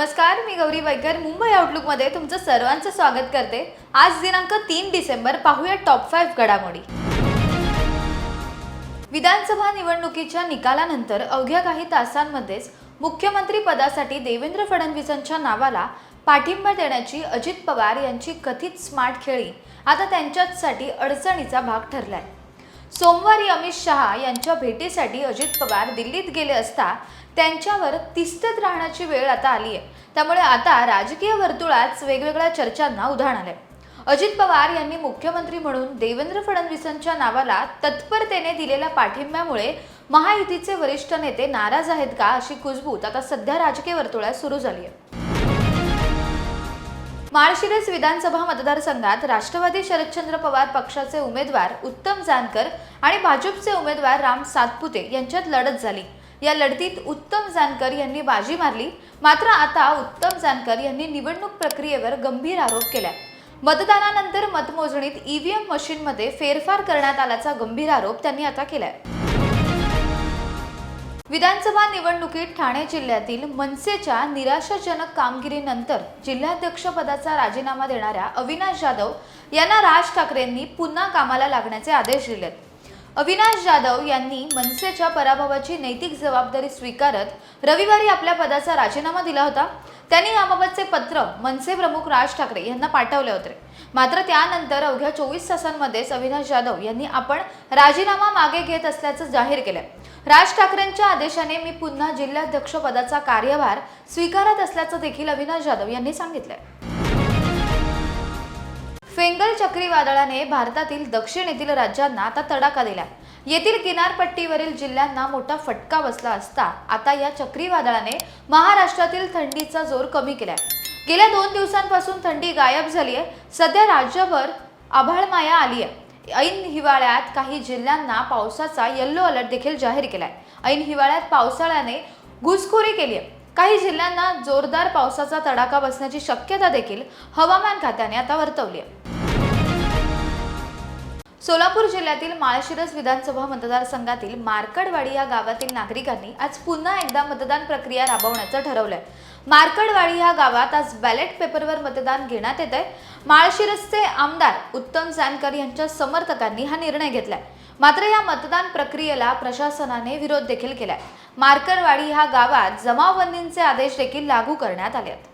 नमस्कार मी गौरी वैकर मुंबई आउटलुकमध्ये तुमचं सर्वांचं स्वागत करते. आज दिनांक तीन डिसेंबर पाहूया टॉप फाईव्ह घडामोडी. विधानसभा निवडणुकीच्या निकालानंतर अवघ्या काही तासांमध्येच मुख्यमंत्री पदासाठी देवेंद्र फडणवीसांच्या नावाला पाठिंबा देण्याची अजित पवार यांची कथित स्मार्ट खेळी आता त्यांच्याचसाठी अडचणीचा भाग ठरलाय. सोमवारी अमित शहा यांच्या भेटीसाठी अजित पवार दिल्लीत गेले असता त्यांच्यावर तिस्तत राहण्याची वेळ आता आली आहे त्यामुळे आता राजकीय वर्तुळात वेगवेगळ्या चर्चांना उधाण आलंय. अजित पवार यांनी मुख्यमंत्री म्हणून देवेंद्र फडणवीसांच्या नावाला तत्परतेने दिलेल्या पाठिंब्यामुळे महायुतीचे वरिष्ठ नेते नाराज आहेत का अशी कुजबूत आता सध्या राजकीय वर्तुळात सुरू झाली आहे माळशिरस विधानसभा मतदारसंघात राष्ट्रवादी शरदचंद्र पवार पक्षाचे उमेदवार उत्तम जानकर आणि भाजपचे उमेदवार राम सातपुते यांच्यात लढत झाली. या लढतीत उत्तम जानकर यांनी बाजी मारली. मात्र आता उत्तम जानकर यांनी निवडणूक प्रक्रियेवर गंभीर आरोप केलाय. मतदानानंतर मतमोजणीत ईव्हीएम मशीनमध्ये फेरफार करण्यात आल्याचा गंभीर आरोप त्यांनी आता केलाय. विधानसभा निवडणुकीत ठाणे जिल्ह्यातील मनसेच्या निराशाजनक कामगिरीनंतर जिल्हाध्यक्षपदाचा राजीनामा देणाऱ्या अविनाश जाधव यांना राज ठाकरेंनी पुन्हा कामाला लागण्याचे आदेश दिलेत. अविनाश जाधव यांनी मनसेच्या पराभवाची नैतिक जबाबदारी स्वीकारत रविवारी आपल्या पदाचा राजीनामा दिला होता. त्यांनी याबाबतचे पत्र मनसे प्रमुख राज ठाकरे यांना पाठवले होते. मात्र त्यानंतर अवघ्या चोवीस तासांमध्येच अविनाश जाधव यांनी आपण राजीनामा मागे घेत असल्याचं जाहीर केलंय राज ठाकरेंच्या आदेशाने मी पुन्हा जिल्हाध्यक्ष पदाचा कार्यभार स्वीकारत असल्याचं देखील अविनाश जाधव यांनी सांगितलंय. फेंगल चक्रीवादळाने भारतातील दक्षिणेतील राज्यांना आता तडाखा दिला. येथील किनारपट्टीवरील जिल्ह्यांना मोठा फटका बसला असता आता या चक्रीवादळाने महाराष्ट्रातील थंडीचा जोर कमी केलाय. गेल्या दोन दिवसांपासून थंडी गायब झाली आहे. सध्या राज्यभर आभाळमाया आली आहे ऐन हिवाळ्यात काही जिल्ह्यांना पावसाचा येल्लो अलर्ट देखील जाहीर केलाय. ऐन हिवाळ्यात पावसाळ्याने घुसखोरी केली आहे. काही जिल्ह्यांना जोरदार पावसाचा तडाखा बसण्याची शक्यता देखील हवामान खात्याने आता वर्तवली आहे. सोलापूर जिल्ह्यातील माळशिरस विधानसभा मतदारसंघातील मार्कडवाडी या गावातील नागरिकांनी आज पुन्हा एकदा मतदान प्रक्रिया राबवण्याचं ठरवलंय. मार्कडवाडी या गावात आज बॅलेट पेपरवर मतदान घेण्यात येत आहे. माळशिरसचे आमदार उत्तम जानकर यांच्या समर्थकांनी हा निर्णय घेतलाय. मात्र या मतदान प्रक्रियेला प्रशासनाने विरोध देखील केलाय. मार्कडवाडी ह्या गावात जमावबंदींचे आदेश देखील लागू करण्यात आले आहेत